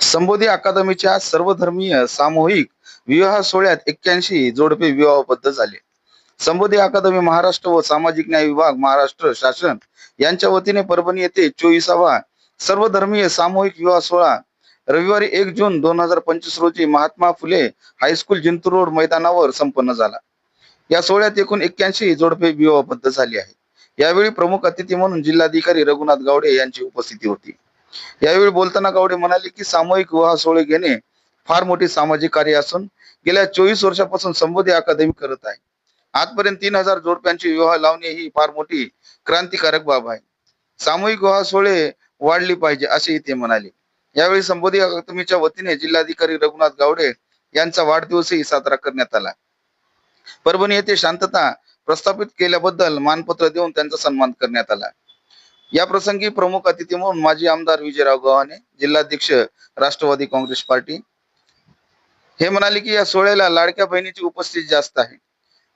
संबोधी अकादमीच्या सर्वधर्मीय सामूहिक विवाह सोहळ्यात एक्क्याऐंशी जोडपे विवाहबद्ध झाले. संबोधी अकादमी महाराष्ट्र व सामाजिक न्याय विभाग महाराष्ट्र शासन यांच्या वतीने परभणी येथे चोवीसावा सर्वधर्मीय सामूहिक विवाह सोहळा रविवारी एक जून दोन हजार पंचवीस रोजी Mahatma Phule high school Jintur road मैदानावर संपन्न झाला. या सोहळ्यात एकूण एक्क्याऐंशी जोडपे विवाहबद्ध झाली आहे यावेळी प्रमुख अतिथी म्हणून जिल्हाधिकारी रघुनाथ गावडे यांची उपस्थिती होती. यावेळी बोलताना गावडे म्हणाले की सामूहिक विवाह सोहळे घेणे फार मोठे सामाजिक कार्य असून गेल्या चोवीस वर्षापासून संबोधी अकादमी करत आहे. आजपर्यंत तीन हजार जोडप्यांची विवाह लावणे ही फार मोठी क्रांतिकारक बाब आहे. सामूहिक विवाह सोहळे वाढली पाहिजे असेही ते म्हणाले. यावेळी संबोधी अकादमीच्या वतीने जिल्हाधिकारी रघुनाथ गावडे यांचा वाढदिवसही साजरा करण्यात आला. परभणी येथे शांतता प्रस्थापित केल्याबद्दल मानपत्र देऊन त्यांचा सन्मान करण्यात आला. या प्रसंगी प्रमुख अतिथी म्हणून माजी आमदार विजयराव गव्हाणे जिल्हाध्यक्ष राष्ट्रवादी काँग्रेस पार्टी. हे म्हणाले की या सोहळ्याला लाडक्या बहिणीची उपस्थिती जास्त आहे.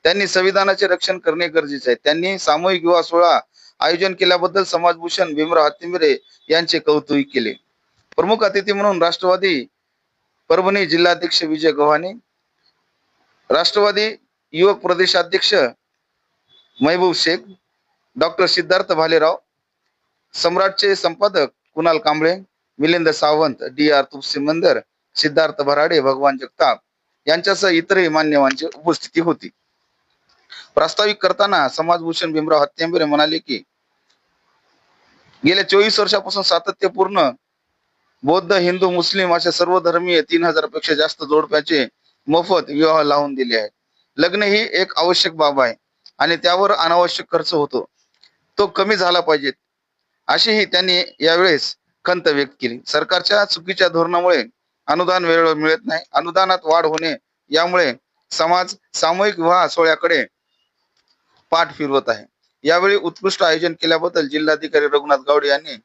त्यांनी संविधानाचे रक्षण करणे गरजेचे आहे. त्यांनी सामूहिक विवाह सोहळा आयोजन केल्याबद्दल समाजभूषण भीमराव हत्तीमिरे यांचे कौतुक केले. प्रमुख अतिथी म्हणून राष्ट्रवादी परभणी जिल्हाध्यक्ष विजय गव्हाणे राष्ट्रवादी युवक प्रदेशाध्यक्ष महबूब शेख डॉक्टर सिद्धार्थ भालेराव सम्राटचे संपादक कुणाल कांबळे मिलिंद सावंत डी आर तुपसिमंदर सिद्धार्थ भराडे भगवान जगताप यांच्यासह इतरही मान्यवांची उपस्थिती होती. प्रास्ताविक करताना समाजभूषण भीमराव हत्यांबरे म्हणाले की गेल्या चोवीस वर्षापासून सातत्यपूर्ण बौद्ध हिंदू मुस्लिम अशा सर्व धर्मीय तीन हजारपेक्षा जास्त जोडप्याचे मोफत विवाह लावून दिले आहेत. लग्न ही एक आवश्यक बाब आहे. आणि त्यावर अनावश्यक खर्च होतो. तो कमी झाला पाहिजे. अशीही त्यांनी यावेळेस खंत व्यक्त केली. सरकारच्या चुकीच्या धोरणामुळे अनुदान वेळेवर मिळत नाही. अनुदानात वाढ होणे यामुळे समाज सामूहिक विवाह सोहळ्याकडे पाठ फिरवत आहे. यावेळी उत्कृष्ट आयोजन केल्याबद्दल जिल्हाधिकारी रघुनाथ गावडे यांनी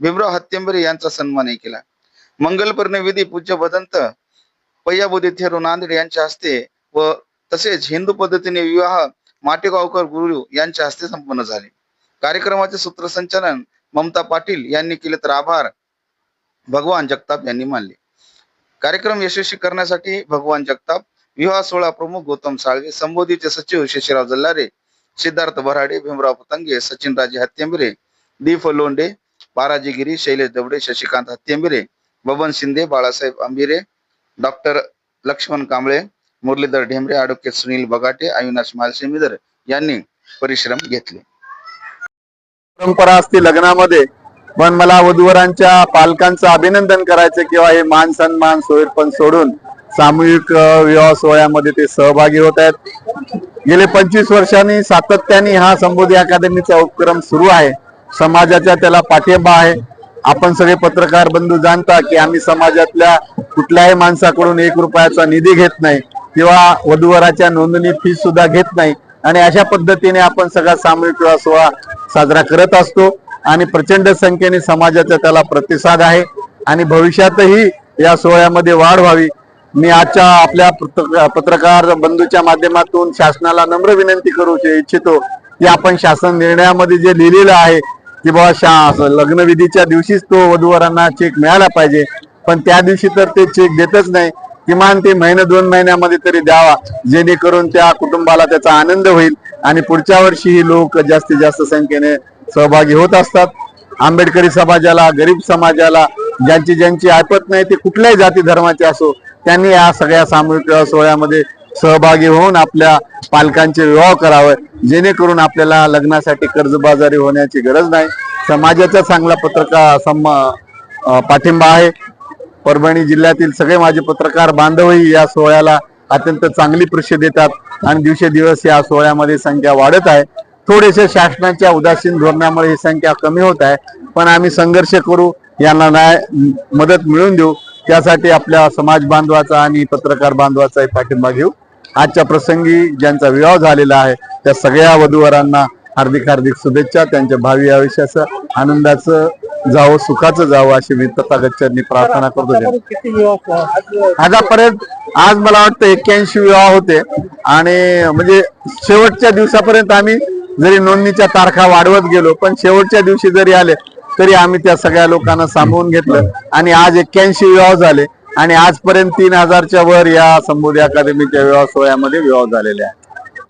भीमराव हत्यंबरे यांचा सन्मानही केला. मंगलपर्णे विधी पूज्य भदंत पय्याबुधी थेरू नांदेड यांच्या हस्ते व तसेच हिंदू पद्धतीने विवाह माटेगावकर गुरु यांच्या हस्ते संपन्न झाले. कार्यक्रमाचे सूत्रसंचालन ममता पाटील यांनी केले तर आभार. भगवान जगताप यांनी मानले. कार्यक्रम यशस्वी करण्यासाठी भगवान जगताप विवाह सोहळा प्रमुख गौतम साळवे संबोधीचे सचिव शशिराव जल्लारे सिद्धार्थ भराडे भीमराव पतंगे सचिन राजे हत्यंबिरे दीप लोंडे बाराजी गिरी शैलेश दवडे शशिकांत हत्यंबिरे बबन शिंदे बाळासाहेब आंबिरे डॉक्टर लक्ष्मण कांबळे मुरलीधर ढेमरे अॅडव्होकेट सुनील बगाटे अविनाश मालसेमीधर यांनी परिश्रम घेतले. परंपरा असते लग्नामध्ये पण मला वधूवरांच्या पालकांचं अभिनंदन करायचं किंवा हे मान सन्मान सोयरपण सोडून सामूहिक विवाह सोहळ्यामध्ये ते सहभागी होत आहेत. गेले पंचवीस वर्षांनी सातत्याने हा संबोधी अकादमीचा उपक्रम सुरू आहे. समाजाच्या त्याला पाठिंबा आहे. आपण सगळे पत्रकार बंधू जाणता की आम्ही समाजातल्या कुठल्याही माणसाकडून एक रुपयाचा निधी घेत नाही. किंवा वधूवराच्या नोंदणी फी सुद्धा घेत नाही. आणि अशा पद्धतीने आपण सगळा सामूहिक विवाह सोहळा साजरा करत असतो. आणि प्रचंड संख्येने समाजाचा त्याला प्रतिसाद आहे. आणि भविष्यातही या सोहळ्यामध्ये वाढ व्हावी. मी आजच्या आपल्या पत्रकार बंधूच्या माध्यमातून शासनाला नम्र विनंती करू इच्छितो की आपण शासन निर्णयामध्ये जे लिहिलेलं आहे की बाबा शा लग्नविधीच्या दिवशीच तो वधूवरांना चेक मिळाला पाहिजे. पण त्या दिवशी तर ते चेक देतच नाही. किमान ते महिने दोन महिन्यामध्ये तरी द्यावा. जेणेकरून त्या कुटुंबाला त्याचा आनंद होईल आणि पुढच्या वर्षीही लोक जास्तीत जास्त संख्येने सहभागी होत असतात. आंबेडकरी समाजाला गरीब समाजाला ज्यांची ज्यांची ऐपत नाही ते कुठल्याही जाती धर्माचे असो त्यांनी या सगळ्या सामूहिक सोहळ्यामध्ये सहभागी होऊन आपल्या पालकांचे विवाह करावे. जेणेकरून आपल्याला लग्नासाठी कर्जबाजारी होण्याची गरज नाही. समाजाचा चांगला पत्रकार सम पाठिंबा आहे. परभणी जिल्ह्यातील सगळे माझे पत्रकार बांधवही या सोहळ्याला अत्यंत चांगली पृष्ठ देतात आणि दिवसेदिवस या सोहळ्यामध्ये संख्या वाढत आहे. थोडेसे शासनाच्या उदासीन धोरणामुळे ही संख्या कमी होत आहे. पण आम्ही संघर्ष करू यांना न्याय मदत मिळवून देऊ. त्यासाठी आपल्या समाज बांधवाचा आणि पत्रकार बांधवाचाही पाठिंबा घेऊ. आजच्या प्रसंगी ज्यांचा विवाह झालेला आहे त्या सगळ्या वधूवरांना हार्दिक हार्दिक शुभेच्छा. त्यांच्या भावी आयुष्याचं आनंदाचं जावं सुखाचं जावं अशी मी तथागतच्यांनी प्रार्थना करतो आतापर्यंत आज मला वाटतं एक्क्याऐंशी विवाह होते. आणि म्हणजे शेवटच्या दिवसापर्यंत आम्ही जरी नोंदणीच्या तारखा वाढवत गेलो पण शेवटच्या दिवशी जरी आले तरी आम्ही त्या सगळ्या लोकांना सामावून घेतलं. आणि आज एक्क्याऐंशी विवाह झाले. आणि आजपर्यंत तीन हजारच्या वर या संबोधी अकादमीच्या विवाह सोहळ्यामध्ये विवाह झालेले आहे